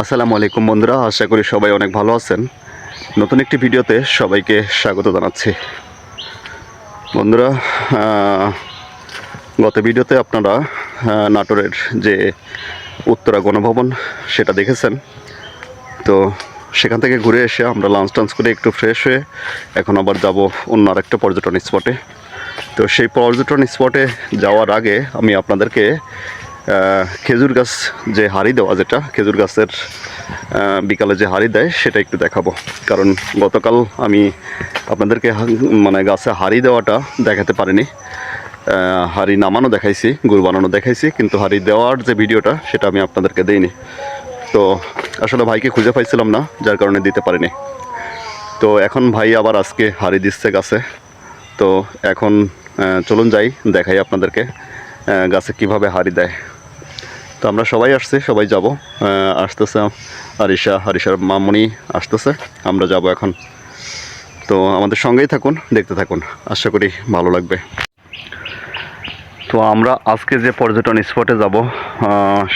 আসসালামু আলাইকুম বন্ধুরা, আশা করি সবাই অনেক ভালো আছেন। নতুন একটি ভিডিওতে সবাইকে স্বাগত জানাচ্ছি। বন্ধুরা গত ভিডিওতে আপনারা নাটোরের যে উত্তরা গণভবন, সেটা দেখেছেন। তো সেখান থেকে ঘুরে এসে আমরা লাঞ্চ টাঞ্চ করে একটু ফ্রেশ হয়ে এখন আবার যাব অন্য আরেকটা পর্যটন স্পটে তো সেই পর্যটন স্পটে যাওয়ার আগে আমি আপনাদেরকে খেজুর গাছ যে হাড়ি দেওয়া যেটা, খেজুর গাছের বিকালে যে হাড়ি দেয়, সেটা একটু দেখাবো। কারণ গতকাল আমি আপনাদেরকে মানে গাছে হাড়ি দেওয়াটা দেখাতে পারিনি। হাড়ি নামানো দেখাইছি, গুড় বানানো দেখাইছি, কিন্তু হাড়ি দেওয়ার যে ভিডিওটা, সেটা আমি আপনাদেরকে দেইনি। তো আসলে ভাইকে খুঁজে পাইছিলাম না, যার কারণে দিতে পারিনি। তো এখন ভাই আবার আজকে হাড়ি দিচ্ছে গাছে। তো এখন চলুন যাই, দেখাই আপনাদেরকে গাছে কীভাবে হাড়ি দেয়। তো আমরা সবাই আসছি, সবাই যাব। আসতেছে আরিশা, আরিশার মামনি আসতেছে, আমরা যাব এখন। তো আমাদের সঙ্গেই থাকুন, দেখতে থাকুন। আশা করি ভালো লাগবে। তো আমরা আজকে যে পর্যটন স্পটে যাব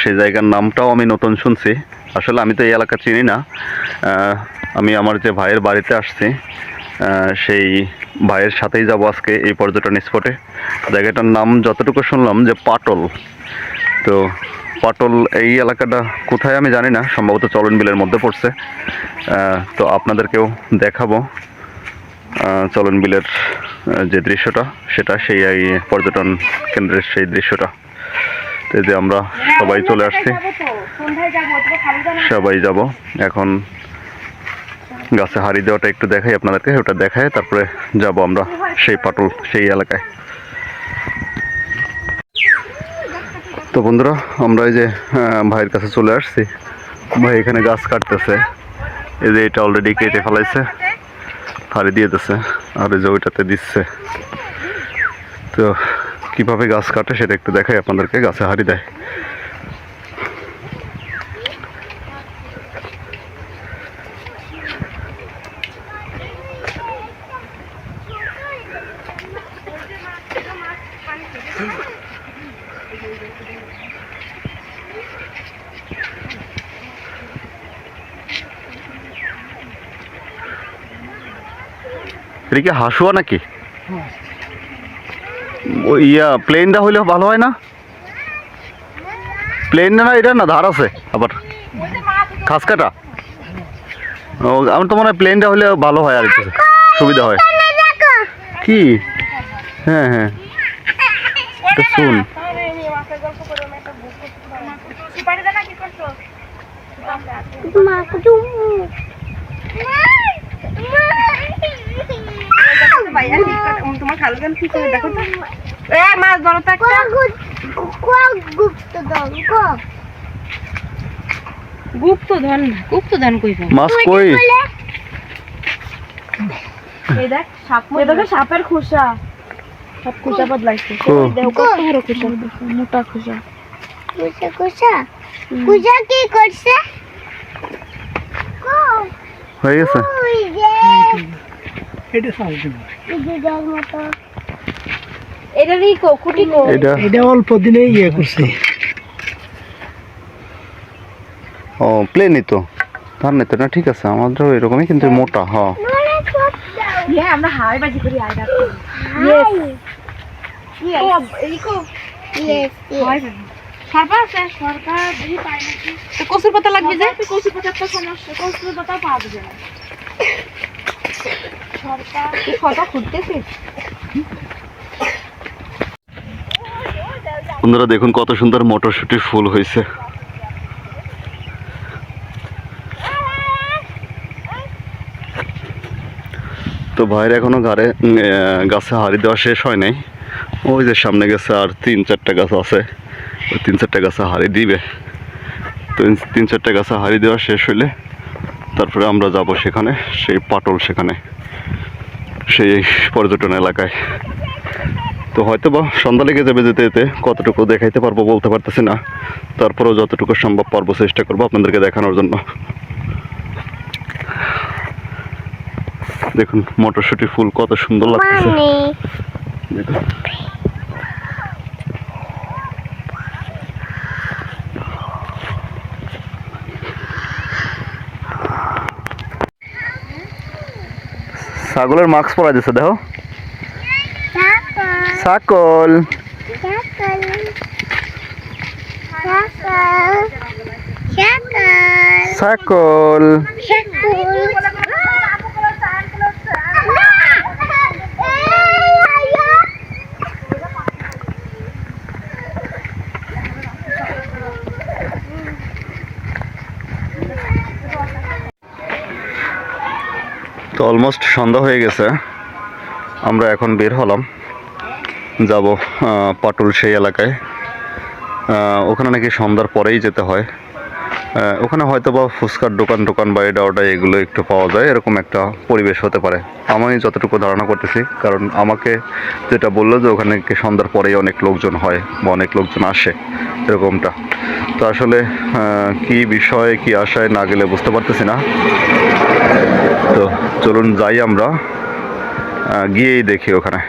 সেই জায়গার নামটাও আমি নতুন শুনছি। আসলে আমি তো এই এলাকা চিনি না। আমি আমার যে ভাইয়ের বাড়িতে আসছি সেই ভাইয়ের সাথেই যাব আজকে এই পর্যটন স্পটে জায়গাটার নাম যতটুকু শুনলাম যে পাটল। তো পাটল, এই এলাকাটা কোথায় আমি জানি না, সম্ভবত চলন বিলের মধ্যে পড়ছে। তো আপনাদেরকেও দেখাবো চলন বিলের যে দৃশ্যটা, সেটা সেই পর্যটন কেন্দ্রের সেই দৃশ্যটা। এই যে আমরা সবাই চলে আসছি। সবাই যাব। এখন গাছে হাড়ি দেওয়াটা একটু দেখাই আপনাদেরকে, ওটা দেখায়, তারপরে যাব আমরা সেই পাটল, সেই এলাকায়। তো বন্ধুরা, আমরা এই যে ভাইয়ের কাছে চলে আসছি। ভাই এখানে গাছ কাটতেছে। এই যে এটা অলরেডি কেটে ফেলাইছে। ফাড়ি দিয়ে দিচ্ছে আর এই যে ওইটাতে দিচ্ছে। তো কীভাবে গাছ কাটে সেটা একটু দেখাই আপনাদেরকে। গাছে হাড়ি দেয়। এটা কি হাসুয়া নাকি? ও ইয়া প্লেনটা হইলে ভালো হয় না? প্লেন না এটা না ধার আছে আবার খাস কাটা ও আমার তো মনে হয় প্লেনটা হলে ভালো হয় আর কি সুবিধা হয়। কি? হ্যাঁ হ্যাঁ। শুন। তোমার খালু কেন কি করে দেখো তো এ মাছ ধরো তো একটা গুপ্ত ধন গুপ্ত ধন কই? মাছ কই এই দেখ সাপ এই দেখো সাপের খোসা সব খোসা বদলাইছে ও। দেখ কত বড় খোসা মোটা খোসা কুসা কি করছে হয়ে গেছে মতো। এটা রি কো খুঁটি কো। এটা? এটা অল্প দিনে ইয়ে করছে। ও প্লেনই তো। তার নেই তো না ঠিক আছে আমাদেরও এরকমই কিন্তু মোটা হ্যাঁ সব দাও ইয়ে আমরা হাওয়াই বাজি করি আই রাখ ইয়েস ও এই কো। ইয়েস হাওয়াই বাজি সরকার আছে? সরকার দেখি পায় নাকি? তো কসুর পাতা লাগবে যে? কসুর পাতা তো সমস্যা। কসুর পাতা পাওয়া যাবে না। খুঁজতেছিস বন্ধুরা, দেখুন কত সুন্দর মটরশুটির ফুল হয়েছে। তো ভাইয়ের এখনও ঘরে গাছে হাড়ি দেওয়া শেষ হয় নাই। ওই যে সামনে গেছে আর তিন চারটা গাছ আছে। ওই তিন চারটা গাছে হাড়ি দিবে। তো তিন চারটা গাছে হাড়ি দেওয়া শেষ হইলে তারপরে আমরা যাব সেখানে সেই পাটল সেখানে সেই পর্যটন এলাকায়। তো হয়তো বা সন্ধ্যা লেগে যাবে যেতে যেতে কতটুকু দেখাইতে পারব বলতে পারতেছি না। তারপরেও যতটুকু সম্ভব পারব চেষ্টা করব আপনাদেরকে দেখানোর জন্য। দেখুন মটরশুটি ফুল কত সুন্দর লাগতেছে। দেখুন। ছাগলের মাস্ক পরা দিছে দেখো. ছাগল. Circle. ছাগল তো অলমোস্ট সন্ধ্যা হয়ে গেছে। আমরা এখন বের হলাম। যাব পাটুল সেই এলাকায়। ওখানে নাকি সন্ধ্যার পরেই যেতে হয়। ওখানে হয়তো বা ফুচকার দোকান টোকান বা এটা এগুলো একটু পাওয়া যায়, এরকম একটা পরিবেশ হতে পারে। আমি যতটুকু ধারণা করতেছি, কারণ আমাকে যেটা বলল যে ওখানে সন্ধ্যার পরেই অনেক লোকজন হয় বা অনেক লোকজন আসে, এরকমটা। তো আসলে কি বিষয়, কি আশায় না গেলে বুঝতে পারতেছি না। তো চলুন যাই আমরা গিয়েই দেখি ওখানে।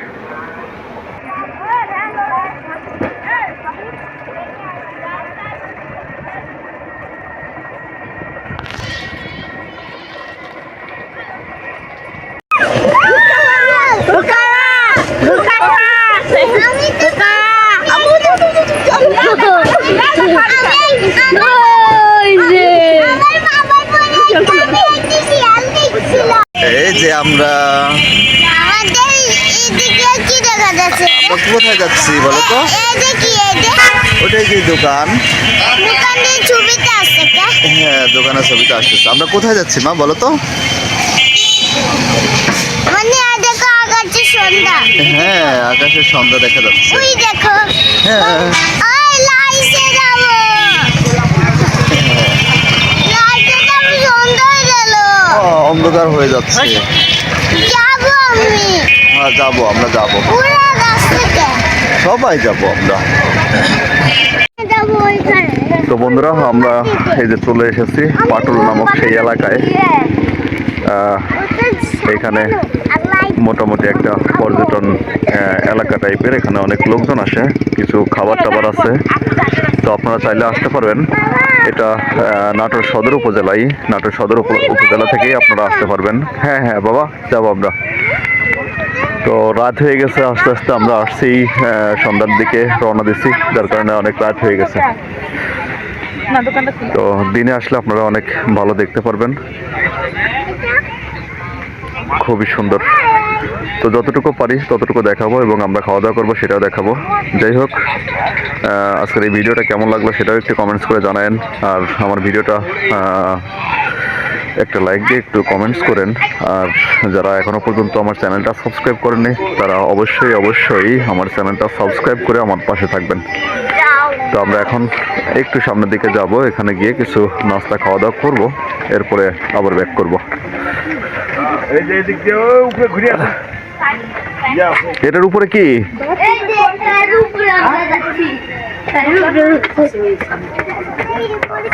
এই যে আমরা কোথায় যাচ্ছি বলো তো ওটাই যে দোকান। হ্যাঁ দোকানের ছবিটা আসতেছে। আমরা কোথায় যাচ্ছি মা বলো তো হ্যাঁ আকাশের সন্ধ্যা দেখা যাচ্ছে। হ্যাঁ ওই লাইটে যাব লাইটে যাব সন্ধ্যা হয়ে গেল ও, অন্ধকার হয়ে যাচ্ছে। যাব হ্যাঁ যাব আমরা যাব। সবাই যাব আমরা। তো বন্ধুরা আমরা এই যে চলে এসেছি পাটুল নামক সেই এলাকায়। আহ, এখানে মোটামুটি একটা পর্যটন এলাকা টাইপের এখানে অনেক লোকজন আসে কিছু খাবার টাবার আছে। তো আপনারা চাইলে আসতে পারবেন। এটা নাটোর সদর উপজেলায় নাটোর সদর উপজেলা থেকেই আপনারা আসতে পারবেন। হ্যাঁ হ্যাঁ বাবা যাব আমরা। তো রাত হয়ে গেছে আস্তে আস্তে আমরা আসছি সন্ধ্যার দিকে রওনা দিচ্ছি যার কারণে অনেক রাত হয়ে গেছে। তো দিনে আসলে আপনারা অনেক ভালো দেখতে পারবেন। খুবই সুন্দর। তো যতটুকু পারি ততটুকু দেখাবো এবং আমরা খাওয়া দাওয়া করব, সেটাও দেখাবো। যাই হোক আজকের এই ভিডিওটা কেমন লাগল সেটাও একটু কমেন্টস করে জানায়েন। আর আমার ভিডিওটা একটা লাইক দিয়ে একটু কমেন্টস করেন। আর যারা এখনও পর্যন্ত আমার চ্যানেলটা সাবস্ক্রাইব করেননি, তারা অবশ্যই অবশ্যই আমার চ্যানেলটা সাবস্ক্রাইব করে আমার পাশে থাকবেন। তো আমরা এখন একটু সামনের দিকে যাব, এখানে গিয়ে কিছু নাস্তা খাওয়া দাওয়া করব, এরপরে আবার ব্যাক করব। এই যে এদিক দিয়ে উপরে ঘুরে আসো। এটার উপরে কি? এই যে তার উপরে আমরা যাচ্ছি।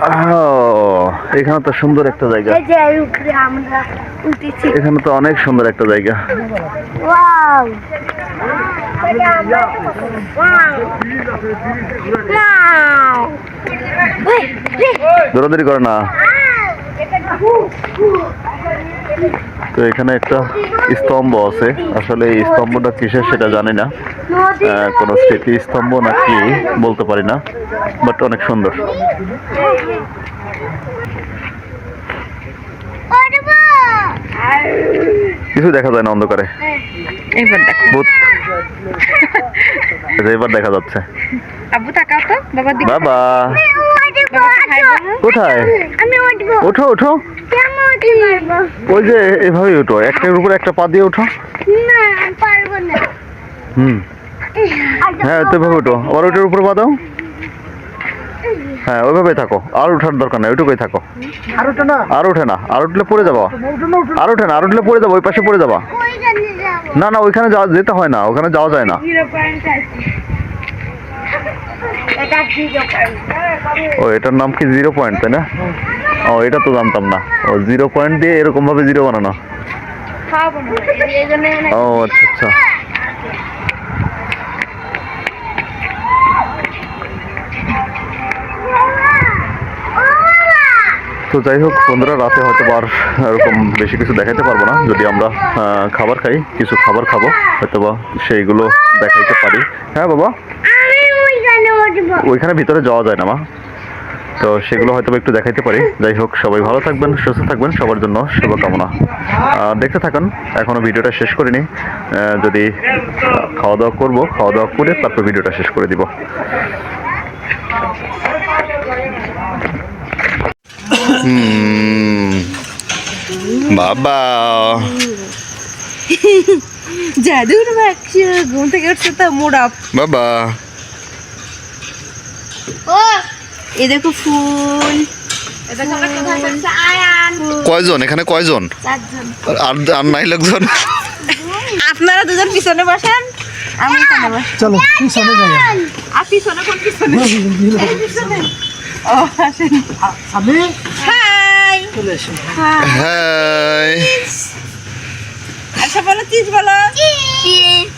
আহ, এখানে তো সুন্দর একটা জায়গা। এই যে এর উপরে আমরা উঠেছি। এখানে তো অনেক সুন্দর একটা জায়গা। ওয়াও। ওয়াও দৌড়াদৌড়ি করে না। তো এখানে একটা স্তম্ভ আছে। আসলে এই স্তম্ভটা কিসের সেটা জানি না। কোনো স্মৃতি স্তম্ভ না কি বলতে পারি না বাট অনেক সুন্দর। কিছু দেখা যায় না অন্ধকারে? এইবার দেখো ভূত। এবার দেখা যাচ্ছে। আব্বু তাকাও তো বাবার বাবা। আমি কোথায় উঠবো। ওঠো ওঠো উঠতে পারব ওই যে এভাবেই ওঠো একটার উপর একটা পা দিয়ে ওঠো না পারব না। হুম। হ্যাঁ তো এভাবে ওঠো আবার ওইটার উপরে পা দাও। হ্যাঁ ওইভাবেই থাকো। আর ওঠার দরকার নেই ওইটুকুই থাকো। আর ওটা না। আর ওঠে না আর উঠলে পড়ে যাব। আর ওঠে না আর উঠলে পড়ে যাব ওই পাশে পড়ে যাবা। না না ওইখানে যাওয়া যেতে হয় না ওখানে যাওয়া যায় না। ও এটার নাম কি জিরো পয়েন্ট তাই না? ও এটা তো জানতাম না। ও জিরো পয়েন্ট দিয়ে এরকম ভাবে জিরো বানানো। ও আচ্ছা আচ্ছা। তো যাই হোক বন্ধুরা রাতে হয়তো আর এরকম বেশি কিছু দেখাতে পারব না। যদি আমরা খাবার খাই কিছু খাবার খাব হয়তো বা সেইগুলো দেখাইতে পারি। হ্যাঁ বাবা? ওইখানে ভিতরে যাওয়া যায় না মা। তো সেগুলো হয়তো বা একটু দেখাইতে পারি। যাই হোক সবাই ভালো থাকবেন সুস্থ থাকবেন সবার জন্য শুভকামনা। দেখতে থাকুন এখনও ভিডিওটা শেষ করিনি। যদি খাওয়া দাওয়া করব খাওয়া দাওয়া করে তারপর ভিডিওটা শেষ করে দিব। বাবা। জাদুর বাক্স ঘুম থেকে উঠছে তো মুড। অফ বাবা। ও! এই দেখো ফুল। এ দেখো আয়ান। কয়জন? এখানে কয়জন? আর আর নাই লোকজন? আপনারা দুজন পিছনে বসেন আমি চলো পিছনে যাই। আর পিছনে কোন পিছনে? পিছনে। ও আসেন। সামনে হাই। হাই। আচ্ছা বলো চিজ বলো। চিজ